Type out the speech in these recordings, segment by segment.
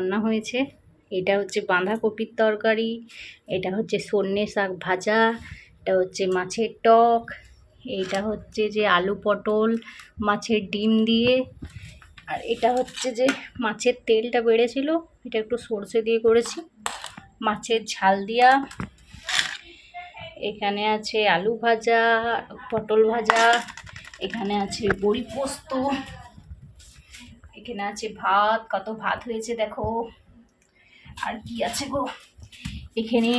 রান্না হয়েছে। এটা হচ্ছে বাঁধাকপির তরকারি, এটা হচ্ছে সর্ষে শাক ভাজা, এটা হচ্ছে মাছের টক এইটা হচ্ছে যে আলু পটল, মাছের ডিম দিয়ে, আর এটা হচ্ছে যে মাছের তেলটা বেড়েছিল, এটা একটু সর্ষে দিয়ে করেছি। মাছের ঝাল দিয়া, এখানে আছে আলু ভাজা, পটল ভাজা, এখানে আছে বড়ি পোস্ত এখানে আছে ভাত, কত ভাত হয়েছে দেখো। আর কি আছে গো? এখানে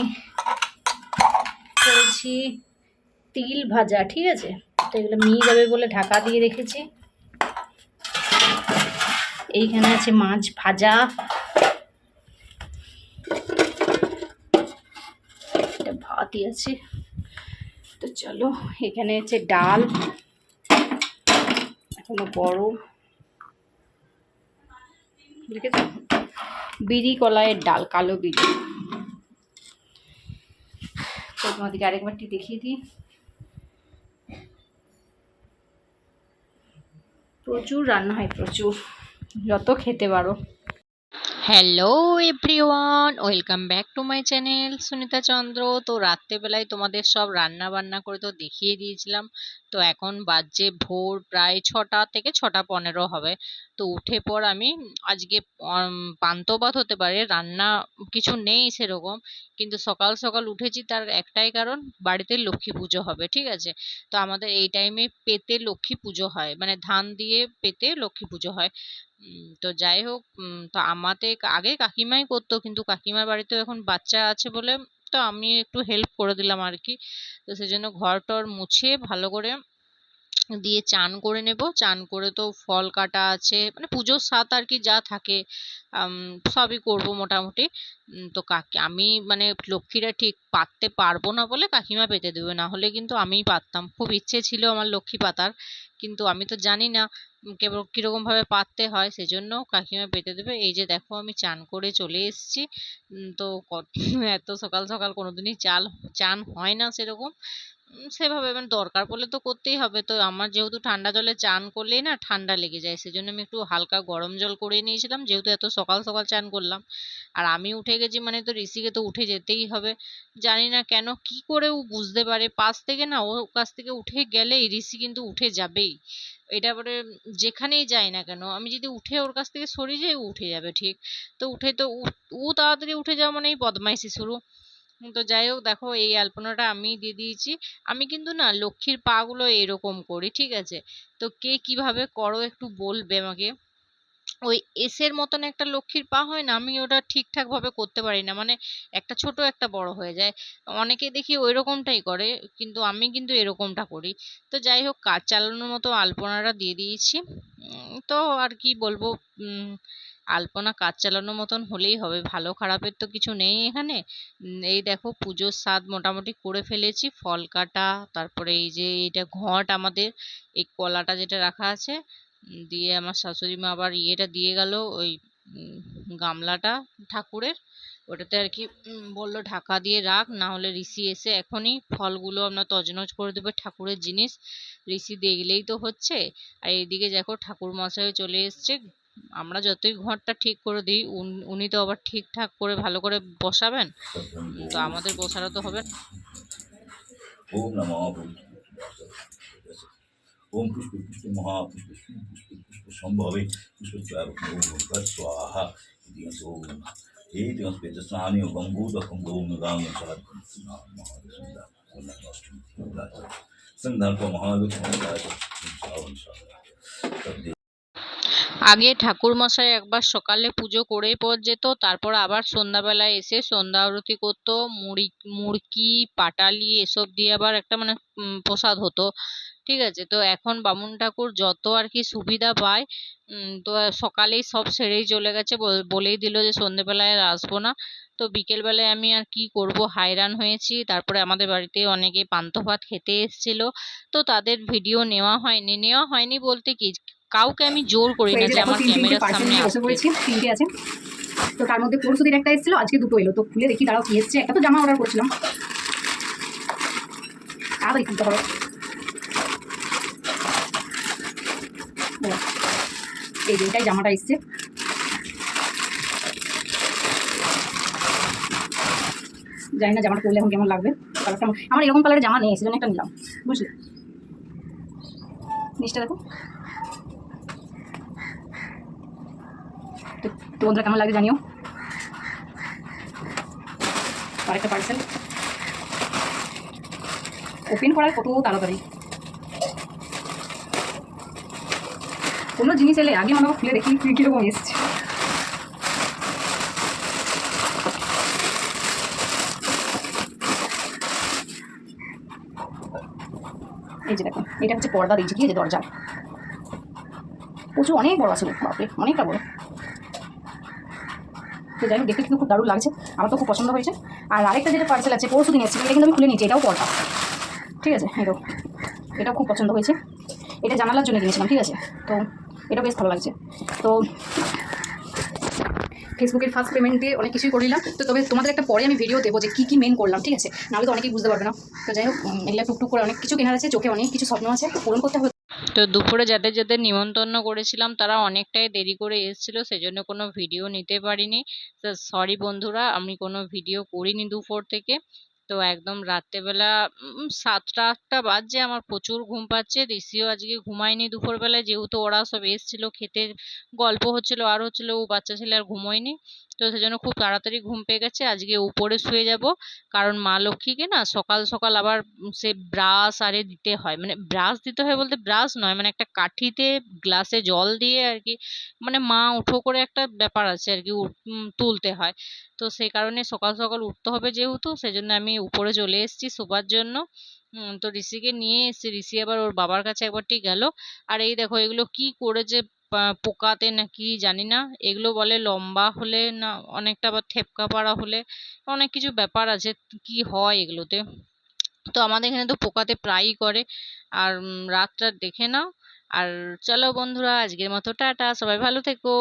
করেছি তিল ভাজা, ঠিক আছে? তো এগুলো নিয়ে যাবে বলে ঢাকা দিয়ে রেখেছি। এইখানে আছে মাছ ভাজা। ভাতই আছে। তো চলো, এখানে আছে ডাল। এখনও গরম। বিড়ি কলাইয়ের ডাল, কালো বিড়ি। তো তোমাদেরকে আরেকবারটি দেখিয়ে দিই। প্রচুর রান্না হয়, প্রচুর। যত খেতে পারো। Hello everyone welcome back to my channel Sunita Chandra তো রাত্রেবেলায় তোমাদের সব রান্না বান্না করে তো দেখিয়ে দিয়েছিলাম। তো এখন বাজে ভোর প্রায় ছটা থেকে ছটা পনেরো হবে। তো উঠে পর আমি আজকে উম, পান্তা ভাত হতে পারে রান্না কিছু নেই সেরকম। কিন্তু সকাল সকাল উঠেছি তার একটাই কারণ বাড়িতে লক্ষ্মী পুজো হবে ঠিক আছে? তো আমাদের এই টাইমে পেতে লক্ষ্মী পুজো হয়। মানে ধান দিয়ে পেতে লক্ষ্মী পুজো হয়। তো যাই হোক তো আমাদের আগে কাকিমাই করতো, কিন্তু কাকিমার বাড়িতে এখন বাচ্চা আছে বলে তো আমি একটু হেল্প করে দিলাম আর কি তো সেজন্য ঘর টর মুছে ভালো করে দিয়ে চান করে নেব। চান করে তো ফল কাটা আছে মানে পুজোর সাথ আর কি যা থাকে সবই করব মোটামুটি। তো কাকি, আমি মানে লক্ষ্মীরা ঠিক পাততে পারব না বলে কাকিমা পেতে দেবে, না হলে কিন্তু আমিই পারতাম। খুব ইচ্ছে ছিল আমার লক্ষ্মী পাতার, কিন্তু আমি তো জানি না কেবল কীরকমভাবে পাততে হয় সেজন্য কাকিমা পেতে দেবে। এই যে দেখো আমি চান করে চলে এসেছি। তো এত সকাল সকাল কোনোদিনই চাল, চান হয় না সেরকম। সেভাবে মানে দরকার পড়লে তো করতেই হবে। তো আমার যেহেতু ঠান্ডা জলে চান করলেই না ঠান্ডা লেগে যায়, সেজন্য আমি একটু হালকা গরম জল করে নিয়েছিলাম, যেহেতু এত সকাল সকাল চান করলাম। আর আমি উঠে গেছি মানে তো ঋষিকে তো উঠে যেতেই হবে। জানি না কেন, কি করে ও বুঝতে পারে? পাশ থেকে না ওর কাছ থেকে উঠে গেলেই ঋষি কিন্তু উঠে যাবেই। এটা পরে যেখানেই যাই না কেন, আমি যদি উঠে ওর কাছ থেকে সরে যাই উঠে যাবে ঠিক। তো উঠে তো ও তাড়াতাড়ি উঠে যাওয়া মানেই বদমাইশি শুরু। তো যাই হোক দেখো এই আলপনাটা আমি দিয়ে দিয়েছি। আমি কিন্তু না লক্ষ্মীর পা গুলো এরকম করি, ঠিক আছে? তো কে কীভাবে করো একটু বলবে আমাকে? ওই এসের মতন একটা লক্ষ্মীর পা হয় না, আমি ওটা ঠিকঠাক ভাবে করতে পারি না। মানে একটা ছোট একটা বড় হয়ে যায়। অনেকে দেখি ওই রকমটাই করে, কিন্তু আমি কিন্তু এরকমটা করি। তো যাই হোক, কাজ চালানোর মতো আলপনাটা দিয়ে দিয়েছি। তো আর কি বলব? আলপনা কাজ চালানোর মতন হলেই হবে। ভালো খারাপের তো কিছু নেই এখানে। এই দেখো পুজোর স্বাদ মোটামুটি করে ফেলেছি। ফল কাটা, তারপরে এই যে এটা ঘট আমাদের, এই কলাটা যেটা রাখা আছে দিয়ে আমার শাশুড়ি মা আবার ইয়েটা দিয়ে গেল ওই গামলাটা ঠাকুরের। ওটাতে আর কি বলল ঢাকা দিয়ে রাখ, না হলে ঋষি এসে এখনই ফলগুলো আমরা তজনজ করে দেবে ঠাকুরের জিনিস। ঋষি দেখলেই তো হচ্ছে। আর এইদিকে দেখো ঠাকুর মশাই চলে এসছে। আমরা যতই ঘরটা ঠিক করে দিই উনি তো আবার ঠিকঠাক করে ভালো করে বসাবেন তো আমাদের বসানো তো হবে ওম পুষ্প পুষ্প মহাপুষ্প পুষ্প পুষ্প সম্ভবে পুষ্প স্বাহা এই গৌম আগে ঠাকুর মশাই একবার সকালে পুজো করেই পর যেত, তারপর আবার সন্ধ্যাবেলায় এসে সন্ধ্যা আরতি করতো, মুড়ি, মুড়কি, পাটালি এসব দিয়ে আবার একটা মানে প্রসাদ হতো। ঠিক আছে? তো এখন বামুন ঠাকুর যত আর কি সুবিধা পায় তো সকালেই সব সেরেই চলে গেছে। বল- বলেই দিল যে সন্ধ্যেবেলায় আর আসব না। তো বিকেলবেলায় আমি আর কি করব? হায়রান হয়েছি। তারপরে আমাদের বাড়িতে অনেকে পান্তা ভাত খেতে এসেছিল। তো তাদের ভিডিও নেওয়া হয়নি। নেওয়া হয়নি বলতে কি? কাউকে আমি জোর করি না যে আমার ক্যামেরার সামনে তিনটে আছে তো তার মধ্যে পরশু দিন একটা এসেছিল আজকে দুটো এলো। তো খুলে দেখি দাঁড়াও কি এসছে। একটা তো জামা অর্ডার করছিলাম। আবার খুলতে হবে এই দিনটাই জামাটা এসছে। জানি না জামাটা পরলে এখন কেমন লাগবে। কালারটা আমার এরকম কালারের জামা নেই সেজন্য একটা নিলাম। বুঝলি? জিনিসটা দেখো। তো তো বন্ধুরা কেমন লাগে জানিও। আরেকটা পার্সেল ওপেন করার কত তাড়াতাড়ি। কোনো জিনিস এলে আগে মনে খুলে দেখি কীরকম এসছে। এই যে দেখো, এটা হচ্ছে পর্দা দিয়েছি কি যে দরজা। প্রচুর, অনেক বড় আছে বাপরে, অনেকটা বড়। তো যাই দেখতে কিন্তু খুব দারুণ লাগছে। আমার তো খুব পছন্দ হয়েছে। আর আরেকটা যেটা পার্সেল আছে পরশু দিন এসেছিল এটা কিন্তু আমি খুলে নিয়েছি এটাও পর্দা ঠিক আছে এটাও এটাও খুব পছন্দ হয়েছে। এটা জানালার জন্য কিনেছিলাম, ঠিক আছে? তো এটা বেশ ভালো লাগছে। তো ফেসবুকের ফার্স্ট পেমেন্ট দিয়ে অনেক কিছুই করলাম তো তবে তোমাদের একটা পরে আমি ভিডিও দেবো যে কী কী মেন করলাম, ঠিক আছে? নাহলে তো অনেকেই বুঝতে পারবে না। তো যাই হোক এগুলো টুকটুক করে অনেক কিছু কেনার আছে, চোখে অনেক কিছু স্বপ্ন আছে, পূরণ করতে হবে। তো দুপুরে যাদের যাদের নিমন্ত্রণ করেছিলাম, তারা অনেকটাই দেরি করে এসেছিল, সেজন্য কোনো ভিডিও নিতে পারিনি। সরি বন্ধুরা, আমি কোনো ভিডিও করিনি দুপুর থেকে। তো একদম রাত্রেবেলা সাতটা, আটটা বাজছে, আমার প্রচুর ঘুম পাচ্ছে। ঋষিও আজকে ঘুমায়নি দুপুরবেলায়, যেহেতু ওরা সব এসেছিল, খেতে গল্প হচ্ছিল, আর হচ্ছিল, ও বাচ্চা ছেলে আর ঘুমোয়নি। তো সেজন্য খুব তাড়াতাড়ি ঘুম পেয়ে গেছে। আজকে উপরে শুয়ে যাব, কারণ মা লক্ষ্মীকে না সকাল সকাল আবার সে ব্রাশ আরে দিতে হয়। মানে ব্রাশ দিতে হয় বলতে ব্রাশ নয় মানে একটা কাঠিতে গ্লাসে জল দিয়ে আর কি মানে মা উঠো করে একটা ব্যাপার আছে আর কি তুলতে হয়। তো সেই কারণে সকাল সকাল উঠতে হবে যেহেতু, সেজন্য আমি উপরে চলে এসেছি শোবার জন্য। তো ঋষিকে নিয়ে এসেছি। ঋষি আবার ওর বাবার কাছে একবারটি গেল। আর এই দেখো, এগুলো কি করেছে পোকাতে নাকি জানি না। এগুলো বলে লম্বা হলে না অনেকটা আবার থেপকা পাড়া হলে অনেক কিছু ব্যাপার আছে কি হয় এগুলোতে। তো আমাদের এখানে তো পোকাতে প্রায়ই করে। আর রাতটা দেখে নাও। আর চলো বন্ধুরা, আজকের মতো টাটা, সবাই ভালো থেকো।